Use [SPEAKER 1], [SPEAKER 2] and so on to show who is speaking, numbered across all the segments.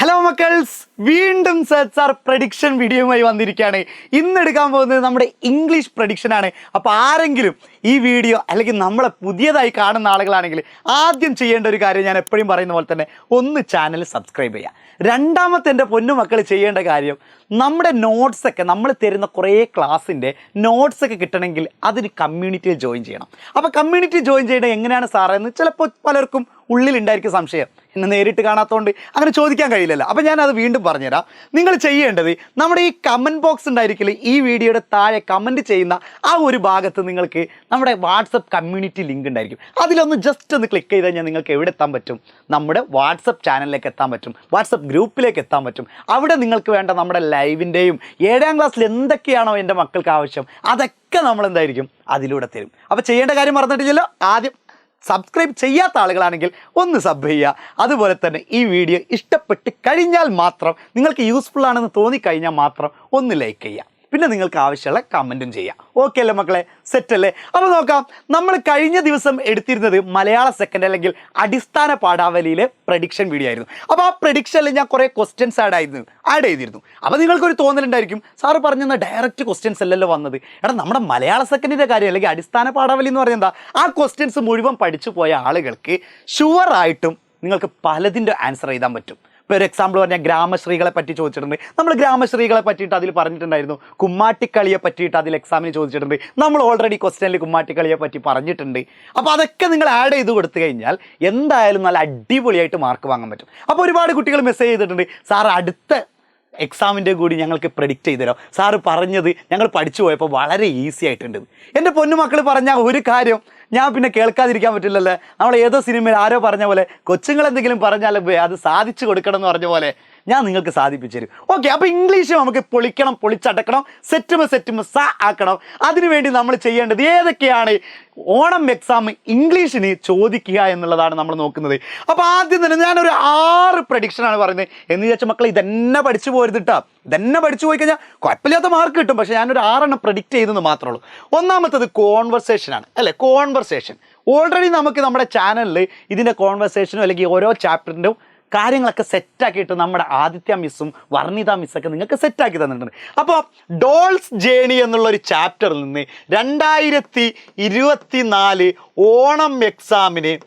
[SPEAKER 1] Hello മക്കൾസ്. വീണ്ടും search R prediction വീഡിയോയുമായി വന്നിരിക്കുകയാണ്. ഇന്ന് എടുക്കാൻ പോകുന്നത് നമ്മുടെ ഇംഗ്ലീഷ് പ്രഡിക്ഷൻ ആണ്. അപ്പോൾ ആരെങ്കിലും ഈ വീഡിയോ അല്ലെങ്കിൽ നമ്മളെ പുതിയതായി കാണുന്ന ആളുകളാണെങ്കിൽ ആദ്യം ചെയ്യേണ്ട ഒരു കാര്യം ഞാൻ എപ്പോഴും പറയുന്ന പോലെ തന്നെ ഒന്ന് ചാനൽ സബ്സ്ക്രൈബ് ചെയ്യുക. രണ്ടാമത്തെ എന്റെ പൊന്നു മക്കൾ ചെയ്യേണ്ട കാര്യം നമ്മുടെ നോട്ട്സൊക്കെ നമ്മൾ തരുന്ന കുറേ ക്ലാസ്സിന്റെ നോട്ട്സൊക്കെ കിട്ടണമെങ്കിൽ അതിന് കമ്മ്യൂണിറ്റിയിൽ ജോയിൻ ചെയ്യണം. അപ്പോൾ കമ്മ്യൂണിറ്റി ജോയിൻ ചെയ്യേണ്ടത് എങ്ങനെയാണ് സാറേ എന്ന് ചിലപ്പോൾ പലർക്കും ഉള്ളിലുണ്ടായിരിക്കും സംശയം. എന്നെ നേരിട്ട് കാണാത്തതുകൊണ്ട് അങ്ങനെ ചോദിക്കാൻ കഴിയില്ലല്ലോ. അപ്പോൾ ഞാനത് വീണ്ടും പറഞ്ഞുതരാം. നിങ്ങൾ ചെയ്യേണ്ടത് നമ്മുടെ ഈ കമന്റ് ബോക്സ് ഉണ്ടായിരിക്കില്ല ഈ വീഡിയോയുടെ താഴെ കമന്റ് ചെയ്യുന്ന ആ ഒരു ഭാഗത്ത് നിങ്ങൾക്ക് നമ്മുടെ വാട്സപ്പ് കമ്മ്യൂണിറ്റി ലിങ്ക് ഉണ്ടായിരിക്കും. അതിലൊന്ന് ജസ്റ്റ് ഒന്ന് ക്ലിക്ക് ചെയ്ത് കഴിഞ്ഞാൽ നിങ്ങൾക്ക് എവിടെ എത്താൻ പറ്റും? നമ്മുടെ വാട്സപ്പ് ചാനലിലേക്ക് എത്താൻ പറ്റും. വാട്സപ്പ് ഗ്രൂപ്പിലേക്ക് എത്താൻ പറ്റും. അവിടെ നിങ്ങൾക്ക് വേണ്ട നമ്മുടെ ലൈവിന്റെയും ഏഴാം ക്ലാസ്സിൽ എന്തൊക്കെയാണോ എന്റെ മക്കൾക്ക് ആവശ്യം അതൊക്കെ നമ്മൾ എന്തായിരിക്കും അതിലൂടെ തരും. അപ്പോൾ ചെയ്യേണ്ട കാര്യം മറന്നിട്ടില്ലല്ലോ? ആദ്യം സബ്സ്ക്രൈബ് ചെയ്യാത്ത ആളുകളാണെങ്കിൽ ഒന്ന് സബ് ചെയ്യുക. അതുപോലെ തന്നെ ഈ വീഡിയോ ഇഷ്ടപ്പെട്ട് കഴിഞ്ഞാൽ മാത്രം നിങ്ങൾക്ക് യൂസ്ഫുൾ ആണെന്ന് തോന്നിക്കഴിഞ്ഞാൽ മാത്രം ഒന്ന് ലൈക്ക് ചെയ്യുക. പിന്നെ നിങ്ങൾക്ക് ആവശ്യമുള്ള കമന്റും ചെയ്യാം. ഓക്കെ അല്ലേ മക്കളെ? സെറ്റ് അല്ലേ? അപ്പോൾ നോക്കാം. നമ്മൾ കഴിഞ്ഞ ദിവസം എടുത്തിരുന്നത് മലയാള സെക്കൻഡ് അല്ലെങ്കിൽ അടിസ്ഥാന പാഠാവലിയിലെ പ്രഡിക്ഷൻ വീഡിയോ ആയിരുന്നു. അപ്പോൾ ആ പ്രഡിക്ഷനിൽ ഞാൻ കുറേ ക്വസ്റ്റ്യൻസ് ആഡ് ആയിരുന്നു. ആഡ് ചെയ്തിരുന്നു. അപ്പോൾ നിങ്ങൾക്കൊരു തോന്നലുണ്ടായിരിക്കും സാറ് പറഞ്ഞ ഡയറക്റ്റ് ക്വസ്റ്റ്യൻസ് അല്ലല്ലോ വന്നത്. എടാ നമ്മുടെ മലയാള സെക്കൻഡിന്റെ കാര്യം അല്ലെങ്കിൽ അടിസ്ഥാന പാഠാവലി എന്ന് പറയുന്നത് ആ ക്വസ്റ്റ്യൻസ് മുഴുവൻ പഠിച്ചു പോയ ആളുകൾക്ക് ഷുവറായിട്ടും നിങ്ങൾക്ക് പലതിന്റെ ആൻസർ എഴുതാൻ പറ്റും. ഇപ്പോൾ ഒരു എക്സാമ്പിൾ പറഞ്ഞാൽ ഗ്രാമശ്രീകളെ പറ്റി ചോദിച്ചിട്ടുണ്ട്. നമ്മൾ ഗ്രാമശ്രീകളെ പറ്റിയിട്ട് അതിൽ പറഞ്ഞിട്ടുണ്ടായിരുന്നു. കുമ്മാട്ടിക്കളിയെ പറ്റിയിട്ട് അതിൽ എക്സാമിന് ചോദിച്ചിട്ടുണ്ട്. നമ്മൾ ഓൾറെഡി ക്വസ്റ്റ്യനിൽ കുമ്മാട്ടിക്കളിയെ പറ്റി പറഞ്ഞിട്ടുണ്ട്. അപ്പോൾ അതൊക്കെ നിങ്ങൾ ആഡ് ചെയ്ത് കൊടുത്തു കഴിഞ്ഞാൽ എന്തായാലും നല്ല അടിപൊളിയായിട്ട് മാർക്ക് വാങ്ങാൻ പറ്റും. അപ്പോൾ ഒരുപാട് കുട്ടികൾ മെസ്സേജ് ചെയ്തിട്ടുണ്ട്. സാർ അടുത്ത എക്സാമിന്റെ കൂടി ഞങ്ങൾക്ക് പ്രെഡിക്റ്റ് ചെയ്തു തരാം. സാറ് പറഞ്ഞത് ഞങ്ങൾ പഠിച്ചു പോയപ്പോൾ വളരെ ഈസി ആയിട്ടുണ്ട്. എന്റെ പൊന്നുമക്കൾ പറഞ്ഞ ഒരു കാര്യം ഞാൻ പിന്നെ കേൾക്കാതിരിക്കാൻ പറ്റില്ലല്ലേ? നമ്മൾ ഏതോ സിനിമയിൽ ആരോ പറഞ്ഞ പോലെ കൊച്ചുങ്ങൾ എന്തെങ്കിലും പറഞ്ഞാലും അത് സാധിച്ചു കൊടുക്കണം എന്ന് പറഞ്ഞ പോലെ ഞാൻ നിങ്ങൾക്ക് സാധിപ്പിച്ചു തരും. ഓക്കെ അപ്പോൾ ഇംഗ്ലീഷ് നമുക്ക് പൊളിക്കണം പൊളിച്ചടക്കണം സെറ്റുമ സെറ്റുമ സ ആക്കണം. അതിനുവേണ്ടി നമ്മൾ ചെയ്യേണ്ടത് ഏതൊക്കെയാണ്? ഓണം എക്സാം ഇംഗ്ലീഷിന് ചോദിക്കുക എന്നുള്ളതാണ് നമ്മൾ നോക്കുന്നത്. അപ്പോൾ ആദ്യം തന്നെ ഞാനൊരു ആറ് പ്രഡിക്ഷനാണ് പറയുന്നത്. എന്ന് വിചാരിച്ച മക്കളെ ഇതെന്നെ പഠിച്ചു പോരുത് കേട്ടോ ഇതന്നെ പഠിച്ചു പോയി കഴിഞ്ഞാൽ കുഴപ്പമില്ലാത്ത മാർക്ക് കിട്ടും. പക്ഷേ ഞാനൊരു ആറെണ്ണം പ്രഡിക്റ്റ് ചെയ്തെന്ന് മാത്രമേ ഉള്ളൂ. ഒന്നാമത്തത് കോൺവെർസേഷനാണ് അല്ലേ? കോൺവെർസേഷൻ ഓൾറെഡി നമുക്ക് നമ്മുടെ ചാനലിൽ ഇതിന്റെ കോൺവെർസേഷനും അല്ലെങ്കിൽ ഓരോ ചാപ്റ്ററിന്റെയും കാര്യങ്ങളൊക്കെ സെറ്റാക്കിയിട്ട് നമ്മുടെ ആദിത്യ മിസ്സും വർണിത മിസ്സൊക്കെ നിങ്ങൾക്ക് സെറ്റാക്കി തന്നിട്ടുണ്ട്. അപ്പോൾ ഡോൾസ് ജേണി എന്നുള്ള ഒരു ചാപ്റ്ററിൽ നിന്ന് രണ്ടായിരത്തി ഇരുപത്തി നാല് ഓണം എക്സാമിന്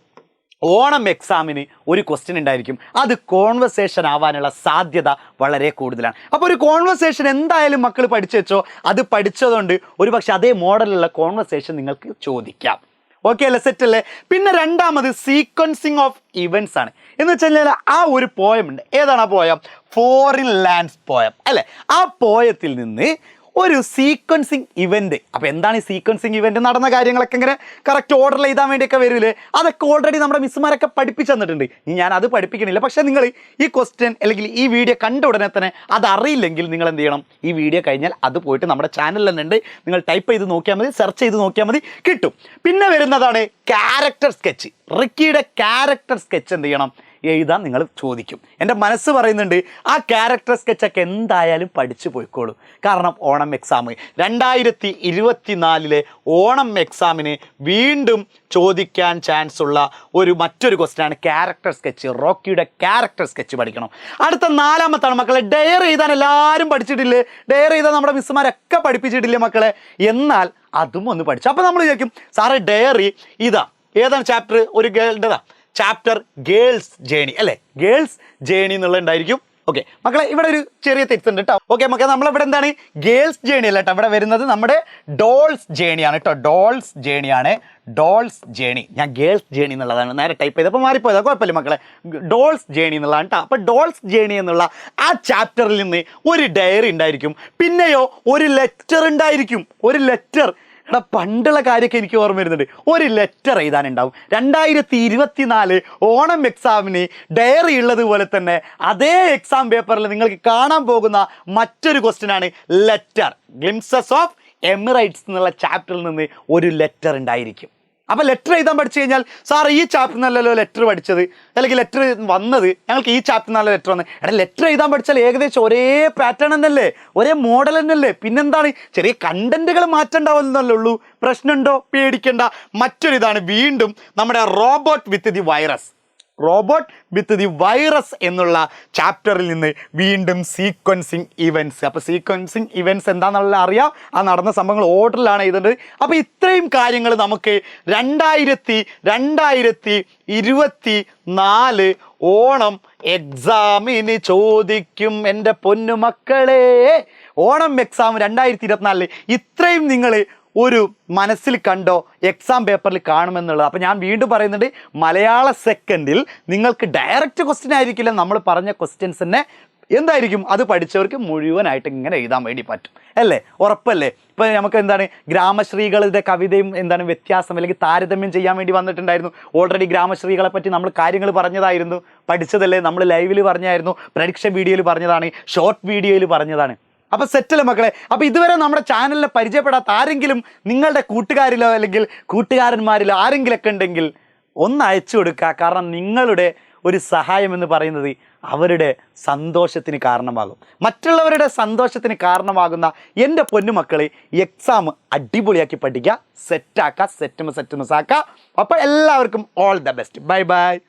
[SPEAKER 1] ഓണം എക്സാമിന് ഒരു ക്വസ്റ്റ്യൻ ഉണ്ടായിരിക്കും. അത് കോൺവെർസേഷൻ ആവാനുള്ള സാധ്യത വളരെ കൂടുതലാണ്. അപ്പോൾ ഒരു കോൺവെർസേഷൻ എന്തായാലും മക്കൾ പഠിച്ചു വെച്ചോ? അത് പഠിച്ചതുകൊണ്ട് ഒരു പക്ഷേ അതേ മോഡലുള്ള കോൺവെർസേഷൻ നിങ്ങൾക്ക് ചോദിക്കാം. ഓക്കെ അല്ലേ? സെറ്റ് അല്ലേ? പിന്നെ രണ്ടാമത് സീക്വൻസിങ് ഓഫ് ഇവന്റ്സ് ആണ്. എന്ന് വെച്ച് കഴിഞ്ഞാൽ ആ ഒരു പോയം ഉണ്ട്. ഏതാണ് ആ പോയം ഫോറിൻ ലാൻഡ്സ് പോയം അല്ലേ? ആ പോയത്തിൽ നിന്ന് ഒരു സീക്വൻസിങ് ഇവന്റ് അപ്പോൾ എന്താണ് ഈ സീക്വൻസിങ് ഇവന്റ് നടന്ന കാര്യങ്ങളൊക്കെ ഇങ്ങനെ കറക്റ്റ് ഓർഡർ ചെയ്താൻ വേണ്ടിയൊക്കെ വരില്ലേ അതൊക്കെ ഓൾറെഡി നമ്മുടെ മിസ്സുമാരൊക്കെ പഠിപ്പിച്ചു തന്നിട്ടുണ്ട്. ഇനി ഞാൻ അത് പഠിപ്പിക്കണില്ല. പക്ഷേ നിങ്ങൾ ഈ ക്വസ്റ്റ്യൻ അല്ലെങ്കിൽ ഈ വീഡിയോ കണ്ട ഉടനെ തന്നെ അത് നിങ്ങൾ എന്ത് ചെയ്യണം? ഈ വീഡിയോ കഴിഞ്ഞാൽ അത് പോയിട്ട് നമ്മുടെ ചാനലിൽ തന്നെ ഉണ്ട്. നിങ്ങൾ ടൈപ്പ് ചെയ്ത് നോക്കിയാൽ മതി സെർച്ച് ചെയ്ത് നോക്കിയാൽ മതി കിട്ടും. പിന്നെ വരുന്നതാണ് ക്യാരക്ടർ സ്കെച്ച് റിക്കിയുടെ ക്യാരക്ടർ സ്കെച്ച് എന്ത് ചെയ്യണം? എഴുതാൻ നിങ്ങൾ ചോദിക്കും. എന്റെ മനസ്സ് പറയുന്നുണ്ട് ആ ക്യാരക്ടർ സ്കെച്ചൊക്കെ എന്തായാലും പഠിച്ചു പോയിക്കോളും. കാരണം ഓണം എക്സാം രണ്ടായിരത്തി ഇരുപത്തി നാലിലെ ഓണം എക്സാമിന് വീണ്ടും ചോദിക്കാൻ ചാൻസ് ഉള്ള ഒരു മറ്റൊരു ക്വസ്റ്റ്യനാണ് ക്യാരക്ടർ സ്കെച്ച് റോക്കിയുടെ ക്യാരക്ടർ സ്കെച്ച് പഠിക്കണം. അടുത്ത നാലാമത്താണ് മക്കളെ ഡയർ എഴുതാൻ എല്ലാവരും പഠിച്ചിട്ടില്ലേ? ഡയർ എഴുതാൻ നമ്മുടെ മിസ്സുമാരൊക്കെ പഠിപ്പിച്ചിട്ടില്ലേ മക്കളെ? എന്നാൽ അതും ഒന്ന് പഠിച്ചു. അപ്പോൾ നമ്മൾ വിചാരിക്കും സാറേ ഡയറി ഇതാ. ഏതാണ് ചാപ്റ്റർ ഒരു ഗേളുടേതാ ചാപ്റ്റർ ഗേൾസ് ജേണി അല്ലേ? ഗേൾസ് ജേണി എന്നുള്ളത് ഉണ്ടായിരിക്കും ഓക്കെ മക്കളെ ഇവിടെ ഒരു ചെറിയ തെറ്റുണ്ട് കേട്ടോ ഓക്കെ മക്കളെ നമ്മളിവിടെ എന്താണ്? ഗേൾസ് ജേണി അല്ല കേട്ടോ ഇവിടെ വരുന്നത് നമ്മുടെ ഡോൾസ് ജേണിയാണ് കേട്ടോ ഡോൾസ് ജേണിയാണ് ഡോൾസ് ജേണി ഞാൻ ഗേൾസ് ജേണി എന്നുള്ളതാണ്. നേരെ ടൈപ്പ് ചെയ്തപ്പോൾ മാറിപ്പോയതാണ് കുഴപ്പമില്ല മക്കളെ. ഡോൾസ് ജേണി എന്നുള്ളതാണ് കേട്ടോ അപ്പോൾ ഡോൾസ് ജേണി എന്നുള്ള ആ ചാപ്റ്ററിൽ നിന്ന് ഒരു ഡയറി ഉണ്ടായിരിക്കും. പിന്നെയോ ഒരു ലെറ്റർ ഉണ്ടായിരിക്കും. ഒരു ലെറ്റർ എടാ പണ്ടുള്ള കാര്യമൊക്കെ എനിക്ക് ഓർമ്മ വരുന്നുണ്ട്. ഒരു ലെറ്റർ എഴുതാനുണ്ടാവും. രണ്ടായിരത്തി ഇരുപത്തിനാല് ഓണം എക്സാമിന് ഡയറി ഉള്ളതുപോലെ തന്നെ അതേ എക്സാം പേപ്പറിൽ നിങ്ങൾക്ക് കാണാൻ പോകുന്ന മറ്റൊരു ക്വസ്റ്റ്യൻ ആണ് ലെറ്റർ ഗ്ലിംസസ് ഓഫ് എമിറൈറ്റ്സ് എന്നുള്ള ചാപ്റ്ററിൽ നിന്ന് ഒരു ലെറ്റർ ഉണ്ടായിരിക്കും. അപ്പോൾ ലെറ്റർ എഴുതാൻ പഠിച്ചു കഴിഞ്ഞാൽ സാർ ഈ ചാപ്റ്റർ നല്ലല്ലോ ലെറ്റർ പഠിച്ചത്. അല്ലെങ്കിൽ ലെറ്റർ വന്നത്. ഞങ്ങൾക്ക് ഈ ചാപ്റ്റർ നല്ല ലെറ്റർ വന്നത് എടാ ലെറ്റർ എഴുതാൻ പഠിച്ചാൽ ഏകദേശം ഒരേ പാറ്റേൺ എന്നല്ലേ? ഒരേ മോഡൽ തന്നെയല്ലേ പിന്നെന്താണ്? ചെറിയ കണ്ടന്റുകൾ മാറ്റണ്ടാവുന്നല്ലേ ഉള്ളൂ. പ്രശ്നമുണ്ടോ? പേടിക്കേണ്ട. മറ്റൊരിതാണ് വീണ്ടും നമ്മുടെ robot with the virus robot with the virus എന്നുള്ള ചാപ്റ്ററിൽ നിന്ന് വീണ്ടും സീക്വൻസിങ് ഇവന്റ്സ് അപ്പോൾ സീക്വൻസിങ് ഇവന്റ്സ് എന്താണെന്നുള്ള അറിയാം. ആ നടന്ന സംഭവങ്ങൾ ഓർഡറിലാണ് ചെയ്തത് അപ്പോൾ ഇത്രയും കാര്യങ്ങൾ നമുക്ക് രണ്ടായിരത്തി രണ്ടായിരത്തി ഇരുപത്തി നാല് ഓണം എക്സാമിന് ചോദിക്കും എന്റെ പൊന്നുമക്കളെ ഓണം എക്സാം രണ്ടായിരത്തി ഇരുപത്തിനാലിൽ ഇത്രയും നിങ്ങൾ ഒരു മനസ്സിൽ കണ്ടോ എക്സാം പേപ്പറിൽ കാണുമെന്നുള്ളത്. അപ്പോൾ ഞാൻ വീണ്ടും പറയുന്നുണ്ട് മലയാള സെക്കൻഡിൽ നിങ്ങൾക്ക് ഡയറക്റ്റ് ക്വസ്റ്റ്യൻ ആയിരിക്കില്ല. നമ്മൾ പറഞ്ഞ ക്വസ്റ്റ്യൻസ് തന്നെ എന്തായിരിക്കും? അത് പഠിച്ചവർക്ക് മുഴുവനായിട്ട് ഇങ്ങനെ എഴുതാൻ വേണ്ടി പറ്റും. അല്ലേ? ഉറപ്പല്ലേ? ഇപ്പോൾ നമുക്ക് എന്താണ്? ഗ്രാമശ്രീകളുടെ കവിതയും എന്താണ് വ്യത്യാസം അല്ലെങ്കിൽ താരതമ്യം ചെയ്യാൻ വേണ്ടി വന്നിട്ടുണ്ടായിരുന്നു. ഓൾറെഡി ഗ്രാമശ്രീകളെ പറ്റി നമ്മൾ കാര്യങ്ങൾ പറഞ്ഞതായിരുന്നു. പഠിച്ചതല്ലേ? നമ്മൾ ലൈവിൽ പറഞ്ഞായിരുന്നു. പരീക്ഷ വീഡിയോയിൽ പറഞ്ഞതാണ്. ഷോർട്ട് വീഡിയോയിൽ പറഞ്ഞതാണ്. അപ്പോൾ സെറ്റല്ലേ മക്കളെ. അപ്പോൾ ഇതുവരെ നമ്മുടെ ചാനലിനെ പരിചയപ്പെടാത്ത ആരെങ്കിലും നിങ്ങളുടെ കൂട്ടുകാരിലോ അല്ലെങ്കിൽ കൂട്ടുകാരന്മാരിലോ ആരെങ്കിലൊക്കെ ഉണ്ടെങ്കിൽ ഒന്ന് അയച്ചു കൊടുക്കുക. കാരണം നിങ്ങളുടെ ഒരു സഹായം എന്ന് പറയുന്നത് അവരുടെ സന്തോഷത്തിന് കാരണമാകും. മറ്റുള്ളവരുടെ സന്തോഷത്തിന് കാരണമാകുന്ന എന്റെ പൊന്നുമക്കളെ എക്സാം അടിപൊളിയാക്കി പഠിക്കുക. സെറ്റാക്കുക സെറ്റുമ സെറ്റുമസ് ആക്കുക. അപ്പോൾ എല്ലാവർക്കും all the best bye bye